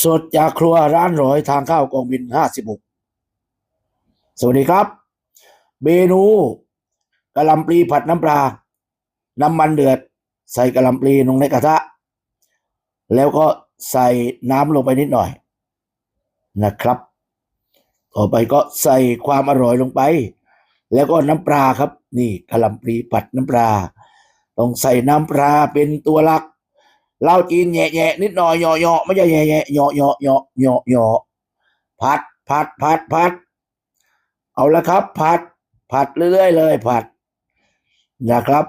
สดจากครัวร้านร้อยทางเข้ากองบินห้าสิบหกสวัสดีครับ เมนูกะหล่ำปลีผัดน้ำปลา น้ำมันเดือด ใส่กะหล่ำปลีลงในกระทะ แล้วก็ใส่น้ำลงไปนิดหน่อยนะครับ ต่อไปก็ใส่ความอร่อยลงไป แล้วก็น้ำปลาครับ นี่กะหล่ำปลีผัดน้ำปลา ต้องใส่น้ำปลาเป็นตัวหลัก เหล้าจีนแย่ๆนิดหน่อยเหยาะๆไม่ใช่แย่ๆเหยาะๆเหยาะๆเหยาะเหยาะผัดผัดผัดผัด เอาละครับ ผัด ผัดเรื่อยๆเลยผัดนะครับ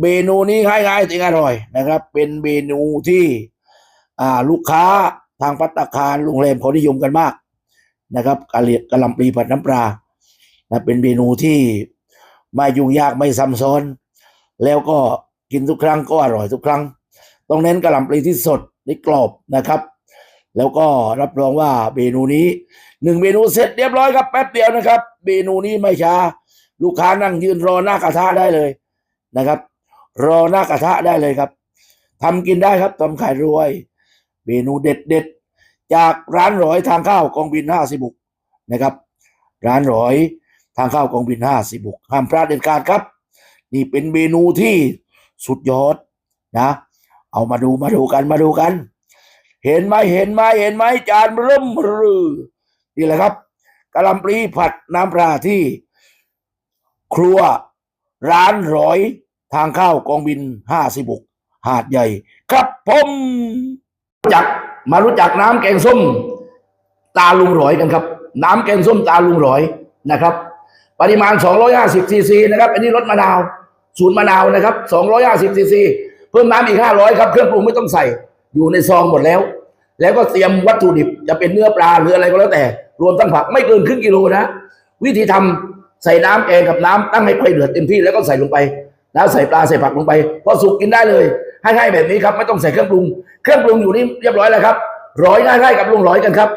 เมนูนี้ง่ายๆแต่อร่อยนะครับ เป็นเมนูที่อ่าลูกค้าทางพัตตาคารโรงแรมเขานิยมกันมากนะครับกะเหรี่ยงกะหล่ำปลีผัดน้ำปลานะเป็นเมนูที่ไม่ยุ่งยากไม่ซ้ำซ้อน แล้วก็กินทุกครั้งก็อร่อยทุกครั้ง ต้องเน้นกระหล่ำปลีที่สดนี่กรอบนะครับ แล้วก็รับรองว่าเมนูนี้หนึ่งเมนูเสร็จเรียบร้อยครับแป๊บเดียวนะครับ เมนูนี้ไม่ช้า ลูกค้านั่งยืนรอหน้ากระทะได้เลยนะครับ รอหน้ากระทะได้เลยครับทำกินได้ครับทำขายรวย เมนูเด็ดเด็ดจากร้านร้อยทางข้าวกองบินห้าสิบุกนะครับ ร้านร้อยทางข้าวกองบินห้าสิบุกห้ามพลาดเด็ดขาดครับ นี่เป็นเมนูที่สุดยอดนะ เอามาดูมาดูกันมาดูกัน เห็นไหมเห็นไหมเห็นไหมจานเริ่มรือนี่แหละครับกะหล่ำปลีผัดน้ำปลาที่ ครัวร้านร้อยทางเข้ากองบินห้าสิบกหาดใหญ่ ครับผมรู้จักมารู้จักน้ำแกงส้ม ตาลุงร้อยกันครับ น้ำแกงส้มตาลุงร้อยนะครับ ปริมาณ 250ซีซีนะครับ อันนี้รสมะนาว สูตรมะนาวนะครับ 250ซีซี เพิ่มน้ำอีก500ครับ เครื่องปรุงไม่ต้องใส่ อยู่ในซองหมดแล้ว แล้วก็เตรียมวัตถุดิบจะเป็นเนื้อปลาหรืออะไรก็แล้วแต่ รวมทั้งผักไม่เกินครึ่งกิโลนะ วิธีทำใส่น้ำแกงกับน้ำตั้งให้ไฟเดือดเต็มที่แล้วก็ใส่ลงไป แล้วใส่ปลาใส่ผักลงไปพอสุกกินได้เลย ให้ๆแบบนี้ครับ ไม่ต้องใส่เครื่องปรุง เครื่องปรุงอยู่นี่เรียบร้อยแล้วครับร้อยง่ายๆกับลุงร้อยกันครับ